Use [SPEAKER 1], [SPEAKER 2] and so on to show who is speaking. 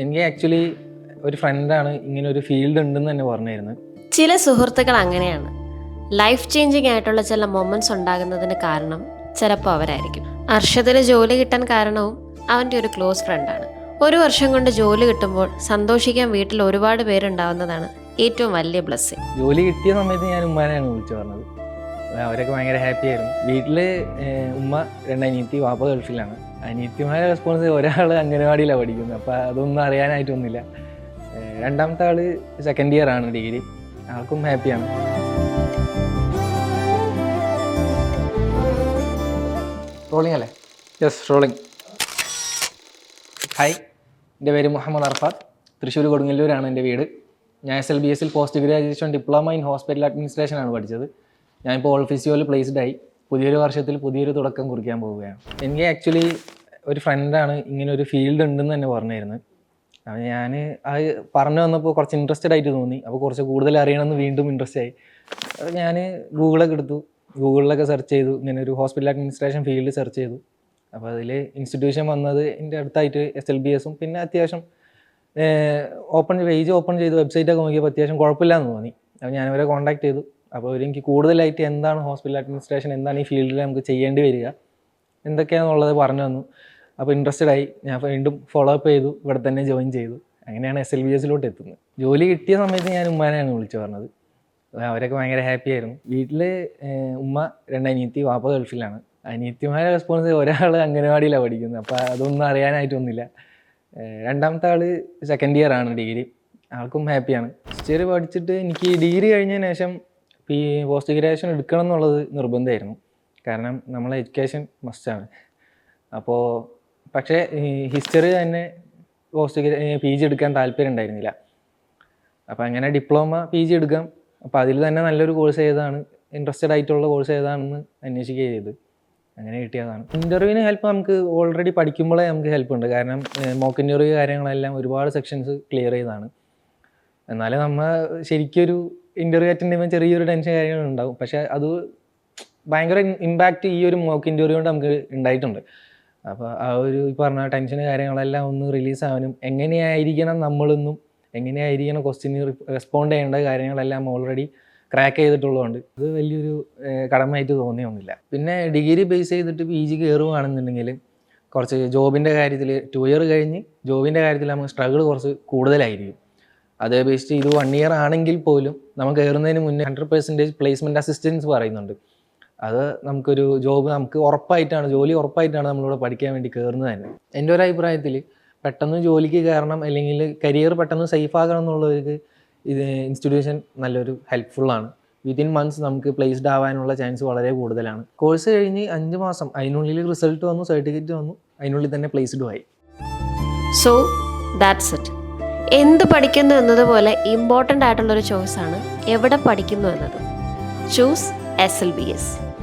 [SPEAKER 1] എനിക്ക് ആക്ച്വലി ഒരു ഫ്രണ്ടാണ് ഇങ്ങനെ ഒരു ഫീൽഡ് ഉണ്ടെന്ന് തന്നെ പറഞ്ഞിരുന്നു.
[SPEAKER 2] ചില സുഹൃത്തുക്കൾ അങ്ങനെയാണ്. ലൈഫ് ചേഞ്ചിങ് ആയിട്ടുള്ള ചില മൊമെന്റ്സ് ഉണ്ടാകുന്നതിന് കാരണം ചിലപ്പോൾ അവരായിരിക്കും. അർഷദിന് ജോലി കിട്ടാൻ കാരണവും അവന്റെ ഒരു ക്ലോസ് ഫ്രണ്ടാണ് ഒരു വർഷം കൊണ്ട് ജോലി കിട്ടുമ്പോൾ സന്തോഷിക്കാൻ വീട്ടിൽ ഒരുപാട് പേരുണ്ടാവുന്നതാണ് ഏറ്റവും വലിയ ബ്ലസ്സിംഗ്
[SPEAKER 1] ജോലി കിട്ടിയ സമയത്ത് ഞാൻ ഉമ്മാനെയാണ് വിളിച്ചു പറഞ്ഞത്. അവരൊക്കെ ഭയങ്കര ഹാപ്പി ആയിരുന്നു. വീട്ടിൽ ഉമ്മ രണ്ട് അനിയത്തി വാപ്പ ഗൾഫിലാണ്. അനിയത്തിമാരെ റെസ്പോൺസ് ഒരാൾ അംഗനവാടിയിലാണ് പഠിക്കുന്നത്. അപ്പോൾ അതൊന്നും അറിയാനായിട്ടൊന്നുമില്ല. രണ്ടാമത്തെ ആൾ സെക്കൻഡ് ഇയർ ആണ് ഡിഗ്രി ആൾക്കും ഹാപ്പിയാണ് റോളിംഗ് അല്ലേ? യെസ് റോളിംഗ് ഹായ് എന്റെ പേര് മുഹമ്മദ് അർഫാദ് തൃശ്ശൂർ കൊടുങ്ങല്ലൂരാണ് എന്റെ വീട്. ഞാൻ എസ് എൽ ബി എസിൽ post graduation diploma in hospital administration ആണ് പഠിച്ചത്. ഞാനിപ്പോൾ ഓൾ ഫിസിയോയിൽ പ്ലേസ്ഡ് ആയി. പുതിയൊരു വർഷത്തിൽ പുതിയൊരു തുടക്കം കുറിക്കാൻ പോവുകയാണ്. എനിക്ക് ആക്ച്വലി ഒരു ഫ്രണ്ടാണ് ഇങ്ങനെ ഒരു ഫീൽഡ് ഉണ്ടെന്ന് തന്നെ പറഞ്ഞിരുന്നത്. അപ്പോൾ ഞാൻ അത് പറഞ്ഞു വന്നപ്പോൾ കുറച്ച് ഇൻട്രസ്റ്റഡ് ആയിട്ട് തോന്നി. അപ്പോൾ കുറച്ച് കൂടുതൽ അറിയണമെന്ന് വീണ്ടും ഇൻട്രസ്റ്റ് ആയി. അപ്പോൾ ഞാൻ ഗൂഗിളൊക്കെ എടുത്തു. ഗൂഗിളിലൊക്കെ സെർച്ച് ചെയ്തു. ഇങ്ങനെ ഒരു ഹോസ്പിറ്റൽ അഡ്മിനിസ്ട്രേഷൻ ഫീൽഡ് സെർച്ച് ചെയ്തു. അപ്പോൾ അതിൽ ഇൻസ്റ്റിറ്റ്യൂഷൻ വന്നത് എന്റെ അടുത്തായിട്ട് എസ് എൽ ബി എസും പിന്നെ അത്യാവശ്യം ഓപ്പൺ പേജ് ഓപ്പൺ ചെയ്ത് വെബ്സൈറ്റൊക്കെ നോക്കിയപ്പോൾ അത്യാവശ്യം കുഴപ്പമില്ലാന്ന് തോന്നി. അപ്പോൾ ഞാൻ അവരെ കോൺടാക്ട് ചെയ്തു. അപ്പോൾ എനിക്ക് കൂടുതലായിട്ട് എന്താണ് ഹോസ്പിറ്റൽ അഡ്മിനിസ്ട്രേഷൻ എന്താണ് ഈ ഫീൽഡിൽ നമുക്ക് ചെയ്യേണ്ടി വരിക എന്തൊക്കെയാണെന്നുള്ളത് പറഞ്ഞു തന്നു. അപ്പോൾ ഇൻട്രസ്റ്റഡ് ആയി. ഞാൻ വീണ്ടും ഫോളോ അപ്പ് ചെയ്തു. ഇവിടെ തന്നെ ജോയിൻ ചെയ്തു. അങ്ങനെയാണ് എസ് എൽ ബി എസിലോട്ട് എത്തുന്നത്. ജോലി കിട്ടിയ സമയത്ത് ഞാൻ ഉമ്മാനെയാണ് വിളിച്ചു പറഞ്ഞത്. അവരൊക്കെ ഭയങ്കര ഹാപ്പി ആയിരുന്നു. വീട്ടിൽ ഉമ്മ രണ്ട് അനിയത്തി വാപ്പ ഗൾഫിലാണ്. അനിയത്തിമാരെ റെസ്പോൺസ് ഒരാൾ അംഗനവാടിയിലാണ് പഠിക്കുന്നത്. അപ്പോൾ അതൊന്നും അറിയാനായിട്ടൊന്നുമില്ല. രണ്ടാമത്തെ ആൾ സെക്കൻഡ് ഇയർ ആണ് ഡിഗ്രി. ആൾക്കും ഹാപ്പിയാണ് ഇയർ പഠിച്ചിട്ട് എനിക്ക് ഡിഗ്രി കഴിഞ്ഞതിന് ശേഷം പി പോസ്റ്റ് ഗ്രാജുവേഷൻ എടുക്കണം എന്നുള്ളത് നിർബന്ധമായിരുന്നു. കാരണം നമ്മളെ എഡ്യൂക്കേഷൻ മസ്റ്റാണ് അപ്പോൾ പക്ഷേ ഹിസ്റ്ററി തന്നെ പോസ്റ്റ് പി ജി എടുക്കാൻ താല്പര്യം ഉണ്ടായിരുന്നില്ല. അപ്പോൾ അങ്ങനെ ഡിപ്ലോമ പി ജി എടുക്കാം. അപ്പോൾ അതിൽ തന്നെ നല്ലൊരു കോഴ്സ് ഏതാണ് ഇൻട്രസ്റ്റഡ് ആയിട്ടുള്ള കോഴ്സ് ഏതാണെന്ന് അന്വേഷിക്കുകയും ചെയ്ത്. അങ്ങനെ കിട്ടിയതാണ്. ഇന്റർവ്യൂവിന് ഹെൽപ്പ് നമുക്ക് ഓൾറെഡി പഠിക്കുമ്പോഴേ നമുക്ക് ഹെൽപ്പ് ഉണ്ട്. കാരണം മോക്ക് ഇന്റർവ്യൂ കാര്യങ്ങളെല്ലാം ഒരുപാട് സെക്ഷൻസ് ക്ലിയർ ചെയ്താണ് എന്നാലും നമ്മൾ ശരിക്കൊരു ഇന്റർവ്യൂ അറ്റൻഡ് ചെയ്യുമ്പോൾ ചെറിയൊരു ടെൻഷൻ കാര്യങ്ങൾ ഉണ്ടാവും. പക്ഷെ അത് ഭയങ്കര ഇമ്പാക്റ്റ് ഈ ഒരു മോക്ക് ഇന്റർവ്യൂ കൊണ്ട് നമുക്ക് ഉണ്ടായിട്ടുണ്ട്. അപ്പോൾ ആ ഒരു ഈ പറഞ്ഞ ടെൻഷൻ കാര്യങ്ങളെല്ലാം ഒന്ന് റിലീസ് ആവാനും എങ്ങനെയായിരിക്കണം നമ്മളെന്നും എങ്ങനെയായിരിക്കണം ക്വസ്റ്റ്യന് റെസ്പോണ്ട് ചെയ്യേണ്ട കാര്യങ്ങളെല്ലാം ഓൾറെഡി ക്രാക്ക് ചെയ്തിട്ടുള്ളതുകൊണ്ട് അത് വലിയൊരു കടമയായിട്ട് തോന്നിയൊന്നുമില്ല. പിന്നെ ഡിഗ്രി ബേസ് ചെയ്തിട്ട് പി ജി കയറുകയാണെന്നുണ്ടെങ്കിൽ കുറച്ച് ജോബിന്റെ കാര്യത്തിൽ ടു ഇയർ കഴിഞ്ഞ് ജോബിന്റെ കാര്യത്തിൽ നമുക്ക് സ്ട്രഗിൾ കുറച്ച് കൂടുതലായിരിക്കും. അത് ബേസ്ഡ് ഇത് വൺ ഇയർ ആണെങ്കിൽ പോലും നമുക്ക് കയറുന്നതിന് മുന്നേ ഹൺഡ്രഡ് പെർസെന്റേജ് പ്ലേസ്മെന്റ് അസിസ്റ്റൻസ് പറയുന്നുണ്ട്. അത് നമുക്കൊരു ജോബ് നമുക്ക് ഉറപ്പായിട്ടാണ് ജോലി ഉറപ്പായിട്ടാണ് നമ്മളിവിടെ പഠിക്കാൻ വേണ്ടി കയറുന്നത് തന്നെ. എന്റെ ഒരു അഭിപ്രായത്തിൽ പെട്ടെന്ന് ജോലിക്ക് കയറണം അല്ലെങ്കിൽ കരിയർ പെട്ടെന്ന് സേഫ് ആകണം എന്നുള്ളവർക്ക് ഇത് ഇൻസ്റ്റിറ്റ്യൂഷൻ നല്ലൊരു ഹെൽപ്ഫുള്ളാണ് വിതിൻ മന്ത്സ് നമുക്ക് പ്ലേസ്ഡ് ആവാനുള്ള ചാൻസ് വളരെ കൂടുതലാണ്. കോഴ്സ് കഴിഞ്ഞ് അഞ്ച് മാസം അതിനുള്ളിൽ റിസൾട്ട് വന്നു സർട്ടിഫിക്കറ്റ് വന്നു അതിനുള്ളിൽ തന്നെ പ്ലേസ്ഡും ആയി.
[SPEAKER 2] സോ ദാറ്റ്സ് ഇറ്റ് എന്ത് പഠിക്കുന്നു എന്നതുപോലെ ഇമ്പോർട്ടന്റ് ആയിട്ടുള്ളൊരു ചോയ്സാണ് എവിടെ പഠിക്കുന്നു എന്നത്. Choose S L B S